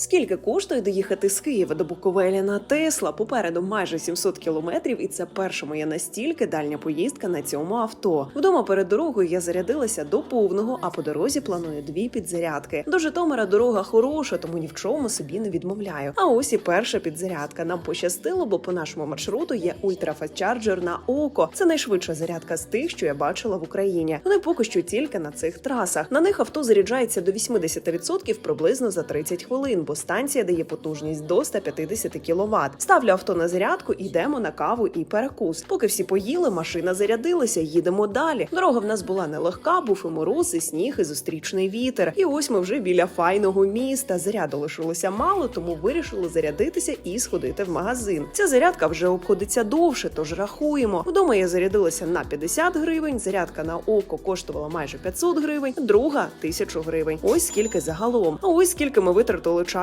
Скільки коштує доїхати з Києва до Буковеля на Тесла? Попереду майже 700 кілометрів, і це перша моя настільки дальня поїздка на цьому авто. Вдома перед дорогою я зарядилася до повного, а по дорозі планую дві підзарядки. До Житомира дорога хороша, тому ні в чому собі не відмовляю. А ось і перша підзарядка. Нам пощастило, бо по нашому маршруту є ультрафастчарджер на око. Це найшвидша зарядка з тих, що я бачила в Україні. Вони поки що тільки на цих трасах. На них авто заряджається до 80% приблизно за 30 хвилин, бо станція дає потужність до 150 кВт. Ставлю авто на зарядку, йдемо на каву і перекус. Поки всі поїли, машина зарядилася, їдемо далі. Дорога в нас була нелегка, був і мороз, і сніг, і зустрічний вітер. І ось ми вже біля файного міста. Заряду лишилося мало, тому вирішили зарядитися і сходити в магазин. Ця зарядка вже обходиться довше, тож рахуємо. Вдома я зарядилася на 50 гривень. Зарядка на око коштувала майже 500 гривень, друга 1000 гривень. Ось скільки загалом. А ось скільки ми витратили часу